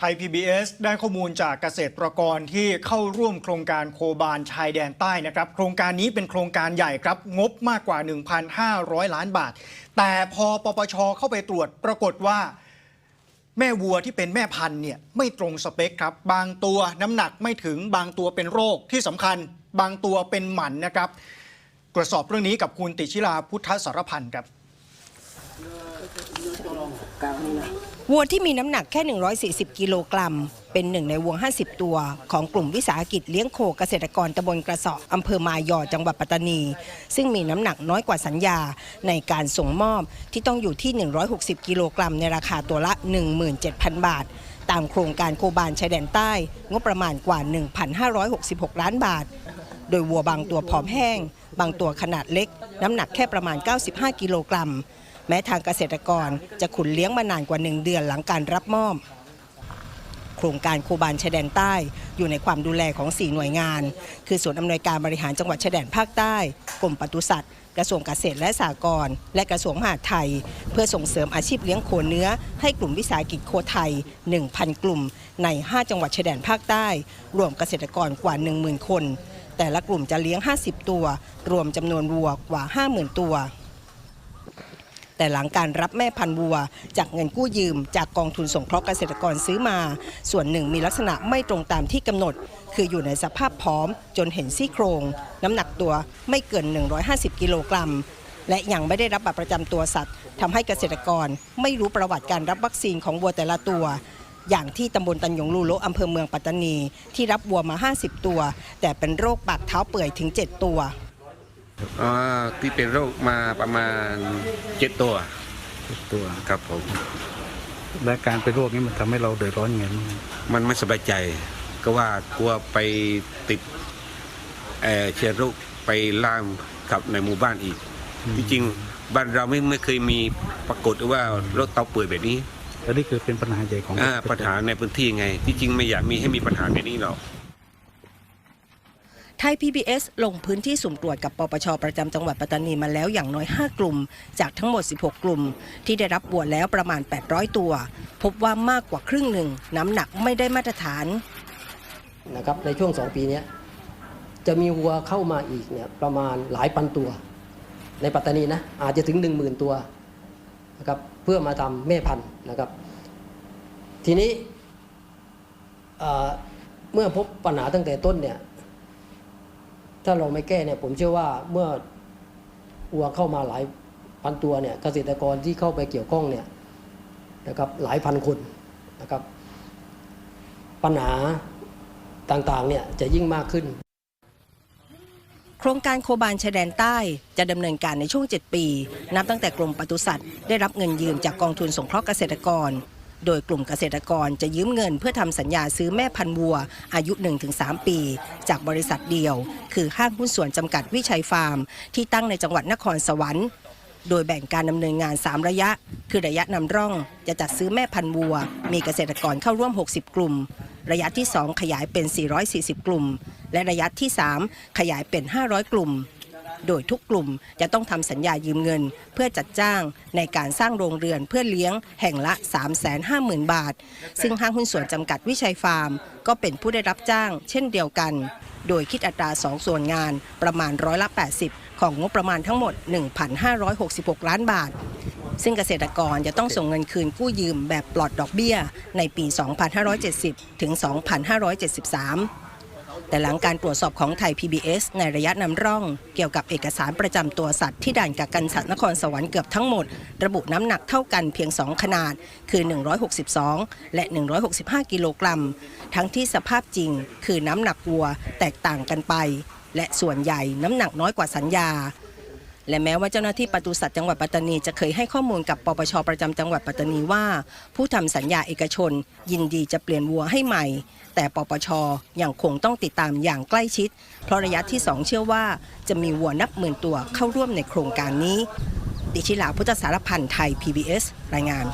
ไทย PBS ได้ข้อมูลจากเกษตรกรที่เข้าร่วมโครงการโคบานชายแดนใต้นะครับ โครงการนี้เป็นโครงการใหญ่ครับ งบมากกว่า 1,500 ล้านบาท แต่พอปปชเข้าไปตรวจปรากฏว่า แม่วัวที่เป็นแม่พันธุ์เนี่ยไม่ตรงสเปคครับ บางตัวน้ำหนักไม่ถึงบางตัวเป็นโรคที่สำคัญ บางตัวเป็นหมันนะครับ ตรวจสอบเรื่องนี้กับคุณติชิลาพุทธสารพันธ์ครับ วัวที่มีน้ำหนักแค่ 140 กิโลกรัม เป็นหนึ่งในวัว 50 ตัว ของกลุ่มวิสาหกิจเลี้ยงโคเกษตรกรตำบลกระสอบอำเภอมายอจังหวัดปัตตานี ซึ่งมีน้ำหนักน้อยกว่าสัญญาในการส่งมอบที่ต้องอยู่ที่ 160 กิโลกรัมในราคาตัวละ 17,000 บาท ตามโครงการโคบานชายแดนใต้ งบประมาณกว่า 1,566 ล้านบาท โดยวัวบางตัวผอมแห้ง บางตัวขนาดเล็ก น้ำหนักแค่ประมาณ 95 กิโลกรัม แม้ทางเกษตรกรจะขุนเลี้ยงมานานกว่า 1 เดือนหลังการรับมอบโครงการโคบานชายแดนใต้อยู่ในความดูแลของ 4 หน่วยงาน คือศูนย์อำนวยการบริหารจังหวัดชายแดนภาคใต้กรมปศุสัตว์กระทรวงเกษตรและสหกรณ์และกระทรวงมหาดไทย เพื่อส่งเสริมอาชีพเลี้ยงโคเนื้อ ให้กลุ่มวิสาหกิจโคไทย 1,000 กลุ่ม ใน 5 จังหวัดชายแดนภาคใต้ รวมเกษตรกรกว่า 10,000 คน แต่ละกลุ่มจะเลี้ยง 50 ตัว รวมจำนวนวัวกว่า 50,000 ตัว แต่หลังการรับแม่พันธุ์วัว จากเงินกู้ยืม จากกองทุนสงเคราะห์เกษตรกรซื้อมา ส่วนหนึ่งมีลักษณะไม่ตรงตามที่กำหนด คืออยู่ในสภาพพร้อมจนเห็นซี่โครง น้ำหนักตัวไม่เกิน 150 กิโลกรัมและยังไม่ได้รับบัตรประจำตัวสัตว์ทำให้เกษตรกรไม่รู้ประวัติการรับวัคซีนของวัวแต่ละตัว อย่างที่ตำบลตันยงลูโลอำเภอเมืองปัตตานี ที่รับวัวมา 50 ตัว แต่เป็นโรคปากเท้าเปื่อยถึง 7 ตัว อ่าที่เป็นโรคมาประมาณเจ็ดตัวตัวครับผม และการเป็นโรคนี้มันทำให้เราเดือดร้อนยังไงบ้างมันไม่สบายใจ ก็ว่ากลัวไปติดเอ่อเชื้อโรคไปล่ามกับในหมู่บ้านอีก จริงๆบ้านเราไม่ไม่เคยมีปรากฏว่าโรคเตาเปื่อยแบบนี้และนี่คือเป็นปัญหาใหญ่ของอ่าปัญหาในพื้นที่ไง ที่จริงไม่อยากมีให้มีปัญหาแบบนี้หรอกไท ย PBS ลงพื้นที่สุ่มตรวจกับปปชประจำจังหวัดปัตตานีมาแล้วอย่างน้อย 5 กลุ่ม จากทั้งหมด 16 กลุ่ม ที่ได้รับวัวแล้วประมาณ 800 ตัว พบว่ามากกว่าครึ่งหนึ่ง น้ำหนักไม่ได้มาตรฐานนะครับในช่วง 2 ปีนี้จะมีวัวเข้ามาอีกเนี่ยประมาณหลายพันตัว ในปัตตานีนะอาจจะถึง 1 0,000 ตัวนะครับเพื่อมาทำแม่พันธุ์นะครับ ทีนี้เมื่อพบปัญหาตั้งแต่ต้นเนี่ย ถ้าเราไม่แก้เนี่ยผมเชื่อว่าเมื่อวัวเข้ามาหลายพันตัวเนี่ยเกษตรกรที่เข้าไปเกี่ยวข้องเนี่ยนะครับหลายพันคนนะครับ ปัญหาต่างๆเนี่ยจะยิ่งมากขึ้น โครงการโคบานชายแดนใต้จะดำเนินการในช่วง 7 ปี นับตั้งแต่กรมปศุสัตว์ได้รับเงินยืมจากกองทุนสงเคราะห์เกษตรกร โดยกลุ่มเกษตรกรจะยืมเงินเพื่อทำสัญญาซื้อแม่พันวัว อายุ 1-3 ปี จากบริษัทเดียว คือห้างหุ้นส่วนจำกัดวิชัยฟาร์ม ที่ตั้งในจังหวัดนครสวรรค์โดยแบ่งการดำเนินงาน 3 ระยะ คือระยะนำร่อง จะจัดซื้อแม่พันธุ์วัว มีเกษตรกรเข้าร่วม 60 กลุ่ม ระยะที่ 2 ขยายเป็น 440 กลุ่ม และระยะที่ 3 ขยายเป็น 500 กลุ่ม โดยทุกกลุ่มจะต้องทำสัญญายืมเงิน เพื่อจัดจ้างในการสร้างโรงเรือนเพื่อเลี้ยงแห่งละ 350,000 บาท ซึ่งห้างหุ้นส่วนจำกัดวิชัยฟาร์ม ก็เป็นผู้ได้รับจ้าง เช่นเดียวกัน โดยคิดอัตรา2ส่วนงานประมาณร้อยละ 80 ของงบประมาณทั้งหมด 1,566 ล้านบาทซึ่งเกษตรกรจะต้องส่งเงินคืนกู้ยืมแบบปลอดดอกเบี้ยในปี 2570 ถึง 2573 แต่หลังการตรวจสอบของไทย PBS ในระยะนำร่อง เกี่ยวกับเอกสารประจำตัวสัตว์ที่ด่านกักกันสัตว์นครสวรรค์เกือบทั้งหมด ระบุน้ำหนักเท่ากันเพียง 2 ขนาด คือ 162 และ 165 กิโลกรัม ทั้งที่สภาพจริง คือน้ำหนักวัวแตกต่างกันไป และส่วนใหญ่น้ำหนักน้อยกว่าสัญญา และแม้ว่าเจ้าหน้าที่ปศุสัตว์จังหวัดปัตตานีจะเคยให้ข้อมูลกับปปชประจำจังหวัดปัตตานีว่า ผู้ทำสัญญาเอกชน ยินดีจะเปลี่ยนวัวให้ใหม่ แต่ปปชยังคงต้องติดตามอย่างใกล้ชิด เพราะระยะที่ 2 เชื่อว่า จะมีวัวนับหมื่นตัวเข้าร่วมในโครงการนี้ติชิลาพุทธสารพันธ์ไทย PBS รายงาน